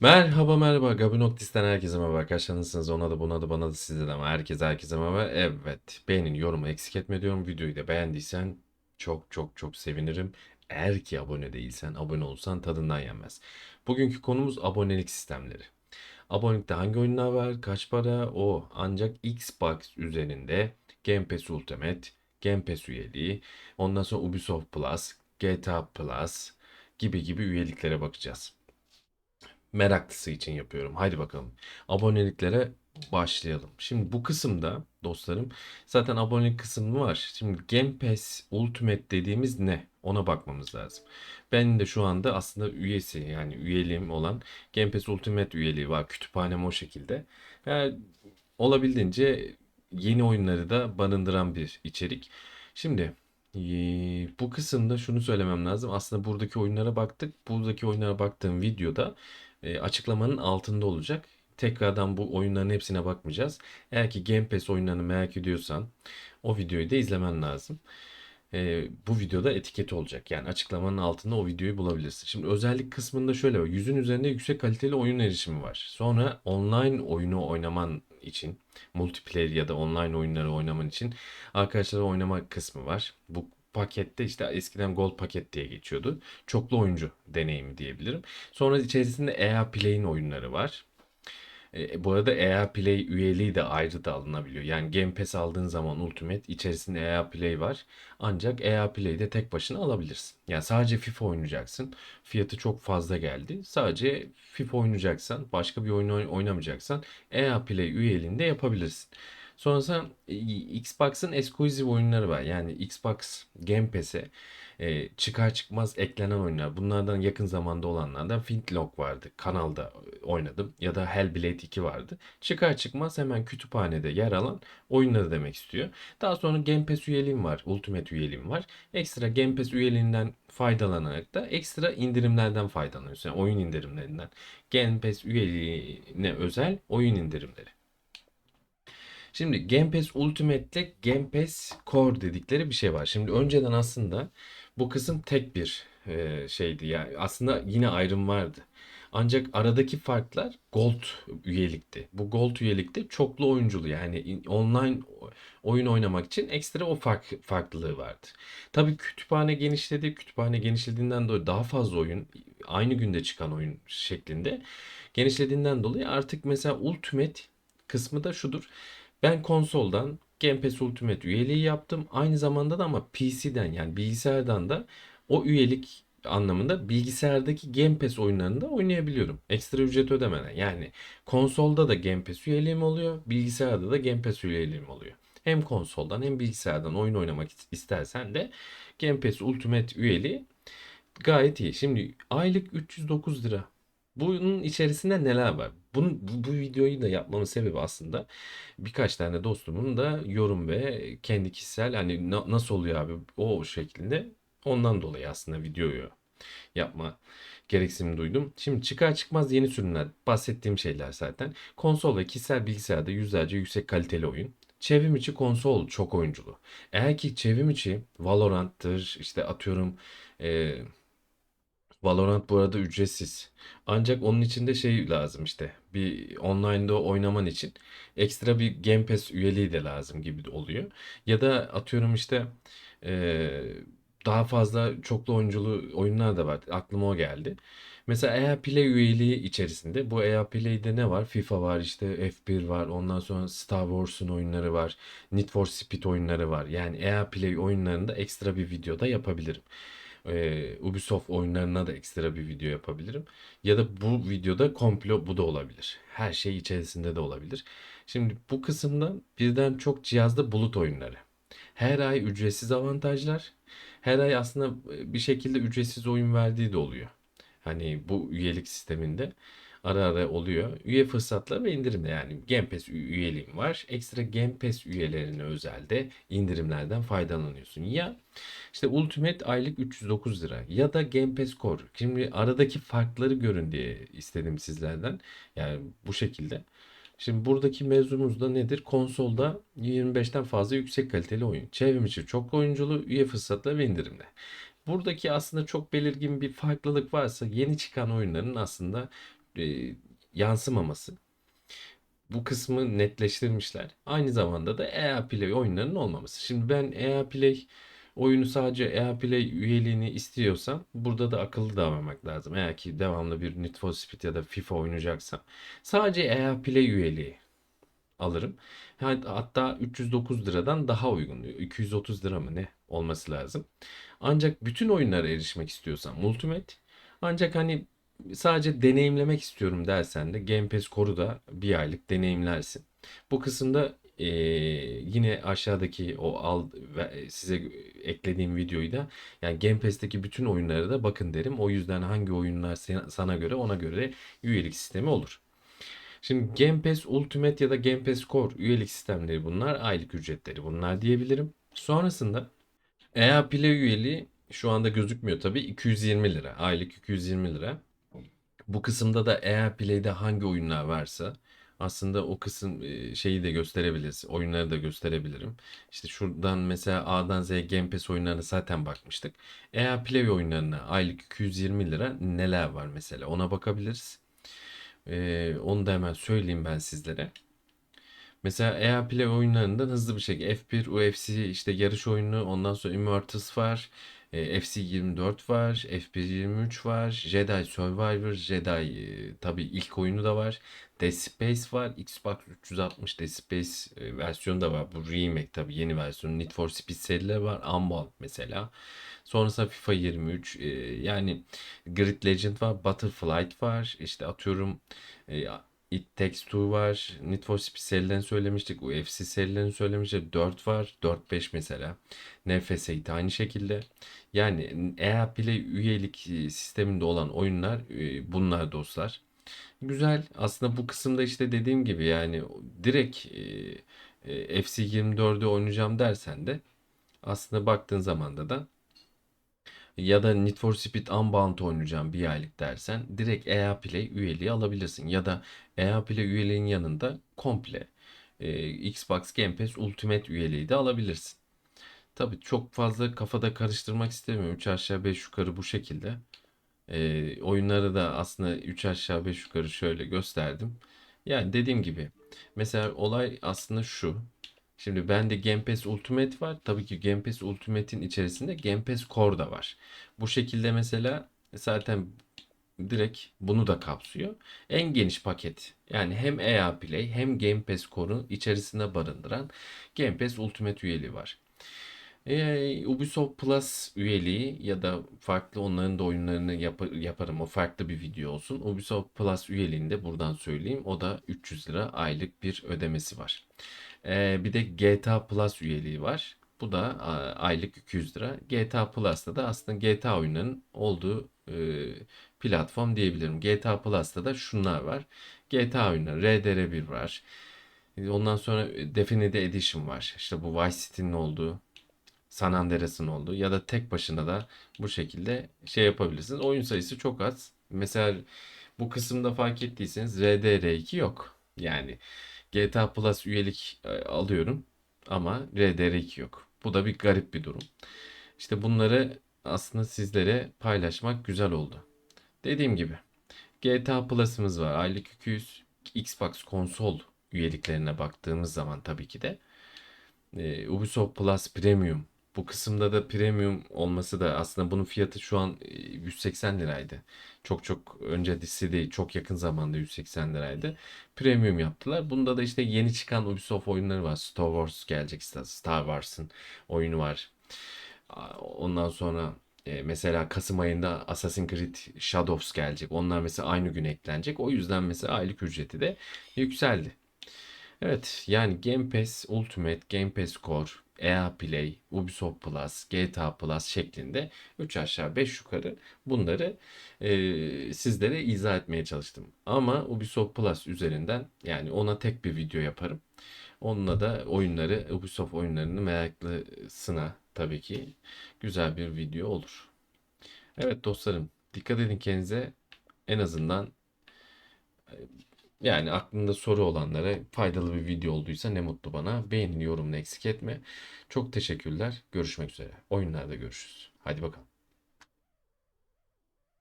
Merhaba merhaba. Gabinoktis'ten herkese merhaba arkadaşlar. Nasılsınız? Ona da buna da bana da size de ama herkese herkese merhaba. Evet beğenin yorumu eksik etme diyorum. Videoyu da beğendiysen çok çok çok sevinirim. Eğer ki abone değilsen abone olsan tadından yenmez. Bugünkü konumuz abonelik sistemleri. Abonelikte hangi oyunlar var? Kaç para? O ancak Xbox üzerinde Game Pass Ultimate Game Pass üyeliği ondan sonra Ubisoft Plus GTA Plus gibi gibi üyeliklere bakacağız meraklısı için yapıyorum. Haydi bakalım. Aboneliklere başlayalım. Şimdi bu kısımda dostlarım zaten abonelik kısmı var. Şimdi Game Pass Ultimate dediğimiz ne? Ona bakmamız lazım. Ben de şu anda aslında üyesi yani üyeliğim olan Game Pass Ultimate üyeliği var. Kütüphanem o şekilde. Yani olabildiğince yeni oyunları da barındıran bir içerik. Şimdi eee, bu kısımda şunu söylemem lazım. Aslında buradaki oyunlara baktık. Buradaki oyunlara baktığım videoda e, açıklamanın altında olacak. Tekrardan bu oyunların hepsine bakmayacağız. Eğer ki Game Pass oyunlarını merak ediyorsan o videoyu da izlemen lazım. E, bu videoda etiketi olacak. Yani açıklamanın altında o videoyu bulabilirsin. Şimdi özellik kısmında şöyle var. Yüzün üzerinde yüksek kaliteli oyun erişimi var. Sonra online oyunu oynaman için multiplayer ya da online oyunları oynaman için arkadaşlarla oynama kısmı var. Bu pakette işte eskiden Gold paket diye geçiyordu. Çoklu oyuncu deneyimi diyebilirim. Sonra içerisinde EA Play'in oyunları var. E, bu arada EA Play üyeliği de ayrı da alınabiliyor. Yani Game Pass aldığın zaman Ultimate içerisinde EA Play var. Ancak EA Play'i de tek başına alabilirsin. Yani sadece FIFA oynayacaksın. Fiyatı çok fazla geldi. Sadece FIFA oynayacaksan, başka bir oyun oyn- oynamayacaksan EA Play üyeliğini de yapabilirsin. Sonrasında e, Xbox'ın exclusive oyunları var. Yani Xbox Game Pass'e e, çıkar çıkmaz eklenen oyunlar. Bunlardan yakın zamanda olanlardan Flintlock vardı. Kanalda oynadım. Ya da Hellblade 2 vardı. Çıkar çıkmaz hemen kütüphanede yer alan oyunları demek istiyor. Daha sonra Game Pass üyeliğim var. Ultimate üyeliğim var. Ekstra Game Pass üyeliğinden faydalanarak da ekstra indirimlerden faydalanıyorsun. Yani oyun indirimlerinden. Game Pass üyeliğine özel oyun indirimleri. Şimdi Game Pass Ultimate ile Game Pass Core dedikleri bir şey var. Şimdi önceden aslında bu kısım tek bir e, şeydi. Yani aslında yine ayrım vardı. Ancak aradaki farklar Gold üyelikti. Bu Gold üyelikte çoklu oyunculu yani in- online oyun oynamak için ekstra o fark, farklılığı vardı. Tabii kütüphane genişledi. Kütüphane genişlediğinden dolayı daha fazla oyun aynı günde çıkan oyun şeklinde genişlediğinden dolayı artık mesela Ultimate kısmı da şudur. Ben konsoldan Game Pass Ultimate üyeliği yaptım. Aynı zamanda da ama PC'den yani bilgisayardan da o üyelik anlamında bilgisayardaki Game Pass oyunlarını da oynayabiliyorum. Ekstra ücret ödemeden. Yani konsolda da Game Pass üyeliğim oluyor. Bilgisayarda da Game Pass üyeliğim oluyor. Hem konsoldan hem bilgisayardan oyun oynamak istersen de Game Pass Ultimate üyeliği gayet iyi. Şimdi aylık 309 lira. Bunun içerisinde neler var? Bunu, bu, bu videoyu da yapmamın sebebi aslında birkaç tane dostumun da yorum ve kendi kişisel hani na- nasıl oluyor abi o şeklinde ondan dolayı aslında videoyu yapma gereksinimi duydum. Şimdi çıkar çıkmaz yeni sürümler bahsettiğim şeyler zaten. Konsol ve kişisel bilgisayarda yüzlerce yüksek kaliteli oyun. Çevrim içi konsol çok oyunculu. Eğer ki çevrim içi Valorant'tır işte atıyorum eee Valorant bu arada ücretsiz. Ancak onun için de şey lazım işte. Bir online'da oynaman için ekstra bir Game Pass üyeliği de lazım gibi oluyor. Ya da atıyorum işte daha fazla çoklu oyunculu oyunlar da var. Aklıma o geldi. Mesela EA Play üyeliği içerisinde bu EA Play'de ne var? FIFA var işte F1 var. Ondan sonra Star Wars'un oyunları var. Need for Speed oyunları var. Yani EA Play oyunlarında ekstra bir videoda yapabilirim. Ee, Ubisoft oyunlarına da ekstra bir video yapabilirim. Ya da bu videoda komplo bu da olabilir. Her şey içerisinde de olabilir. Şimdi bu kısımda birden çok cihazda bulut oyunları. Her ay ücretsiz avantajlar. Her ay aslında e, bir şekilde ücretsiz oyun verdiği de oluyor. Hani bu üyelik sisteminde ara ara oluyor. Üye fırsatları ve indirimler yani Game Pass ü- üyeliğim var. Ekstra Game Pass üyelerine özel de indirimlerden faydalanıyorsun. Ya işte Ultimate aylık 309 lira ya da Game Pass Core. Şimdi aradaki farkları görün diye istedim sizlerden. Yani bu şekilde. Şimdi buradaki mevzumuz da nedir? Konsolda 25'ten fazla yüksek kaliteli oyun. Çevrim içi çok oyunculu, üye fırsatları ve indirimler. Buradaki aslında çok belirgin bir farklılık varsa yeni çıkan oyunların aslında e, yansımaması. Bu kısmı netleştirmişler. Aynı zamanda da EA Play oyunlarının olmaması. Şimdi ben EA Play oyunu sadece EA Play üyeliğini istiyorsam burada da akıllı davranmak lazım. Eğer ki devamlı bir Need for Speed ya da FIFA oynayacaksam sadece EA Play üyeliği alırım. Hat- Hatta 309 liradan daha uygun. 230 lira mı ne olması lazım. Ancak bütün oyunlara erişmek istiyorsan Ultimate ancak hani sadece deneyimlemek istiyorum dersen de Game Pass Core'u da bir aylık deneyimlersin. Bu kısımda eee, yine aşağıdaki o al ve size eklediğim videoyu da yani Game Pass'teki bütün oyunlara da bakın derim. O yüzden hangi oyunlar sana göre ona göre üyelik sistemi olur. Şimdi Game Pass Ultimate ya da Game Pass Core üyelik sistemleri bunlar. Aylık ücretleri bunlar diyebilirim. Sonrasında EA Play üyeliği şu anda gözükmüyor tabii 220 lira. Aylık 220 lira. Bu kısımda da EA Play'de hangi oyunlar varsa aslında o kısım şeyi de gösterebiliriz. Oyunları da gösterebilirim. İşte şuradan mesela A'dan Z'ye Game Pass oyunlarına zaten bakmıştık. EA Play oyunlarına aylık 220 lira neler var mesela ona bakabiliriz. Ee, onu da hemen söyleyeyim ben sizlere. Mesela EA Play oyunlarından hızlı bir şekilde F1, UFC işte yarış oyunu, ondan sonra Immortals var, e, FC 24 var, F1 23 var, Jedi Survivor, Jedi e, tabii ilk oyunu da var. Dead Space var, Xbox 360 Dead Space e, versiyonu da var. Bu remake tabii yeni versiyonu. Need for Speed serileri var. Unbound mesela. Sonrasında FIFA 23 e, yani Grid Legend var, Battleflight var. İşte atıyorum e, It Takes Two var. Need for Speed serilerini söylemiştik. UFC serilerini söylemiştik. 4 var. 4-5 mesela. NFS It aynı şekilde. Yani EA Play üyelik e, sisteminde olan oyunlar e, bunlar dostlar. Güzel. Aslında bu kısımda işte dediğim gibi yani direkt e, e, FC 24'ü oynayacağım dersen de aslında baktığın zamanda da ya da Need for Speed Unbound oynayacağım bir aylık dersen direkt EA Play üyeliği alabilirsin. Ya da EA Play üyeliğin yanında komple e, Xbox Game Pass Ultimate üyeliği de alabilirsin. Tabii çok fazla kafada karıştırmak istemiyorum. 3 aşağı 5 yukarı bu şekilde. E, oyunları da aslında 3 aşağı 5 yukarı şöyle gösterdim. Yani dediğim gibi mesela olay aslında şu. Şimdi bende Game Pass Ultimate var. Tabii ki Game Pass Ultimate'in içerisinde Game Pass Core da var. Bu şekilde mesela zaten direkt bunu da kapsıyor. En geniş paket yani hem EA Play hem Game Pass Core'u içerisinde barındıran Game Pass Ultimate üyeliği var. Ee, Ubisoft Plus üyeliği ya da farklı onların da oyunlarını yap- yaparım. O farklı bir video olsun. Ubisoft Plus üyeliğini de buradan söyleyeyim. O da 300 lira aylık bir ödemesi var. Bir de GTA Plus üyeliği var. Bu da aylık 200 lira. GTA Plus'ta da aslında GTA oyunlarının olduğu platform diyebilirim. GTA Plus'ta da şunlar var. GTA oyunları, RDR1 var. Ondan sonra Definitive Edition var. İşte bu Vice City'nin olduğu, San Andreas'ın olduğu ya da tek başına da bu şekilde şey yapabilirsiniz. Oyun sayısı çok az. Mesela bu kısımda fark ettiyseniz RDR2 yok. Yani GTA Plus üyelik e, alıyorum ama RDR2 yok. Bu da bir garip bir durum. İşte bunları aslında sizlere paylaşmak güzel oldu. Dediğim gibi GTA Plus'ımız var. Aylık 200 Xbox konsol üyeliklerine baktığımız zaman tabii ki de e, Ubisoft Plus Premium. Bu kısımda da premium olması da aslında bunun fiyatı şu an e, 180 liraydı. Çok çok öncesi değil, çok yakın zamanda 180 liraydı. Premium yaptılar. Bunda da işte yeni çıkan Ubisoft oyunları var. Star Wars gelecek. Star Wars'ın oyunu var. Ondan sonra e, mesela Kasım ayında Assassin's Creed Shadows gelecek. Onlar mesela aynı gün eklenecek. O yüzden mesela aylık ücreti de yükseldi. Evet yani Game Pass Ultimate, Game Pass Core, EA Play, Ubisoft Plus, GTA Plus şeklinde 3 aşağı 5 yukarı bunları e, sizlere izah etmeye çalıştım. Ama Ubisoft Plus üzerinden yani ona tek bir video yaparım. Onunla da oyunları, Ubisoft oyunlarını meraklısına tabii ki güzel bir video olur. Evet dostlarım dikkat edin kendinize. En azından yani aklında soru olanlara faydalı bir video olduysa ne mutlu bana. Beğenini yorumunu eksik etme. Çok teşekkürler. Görüşmek üzere. Oyunlarda görüşürüz. Hadi bakalım.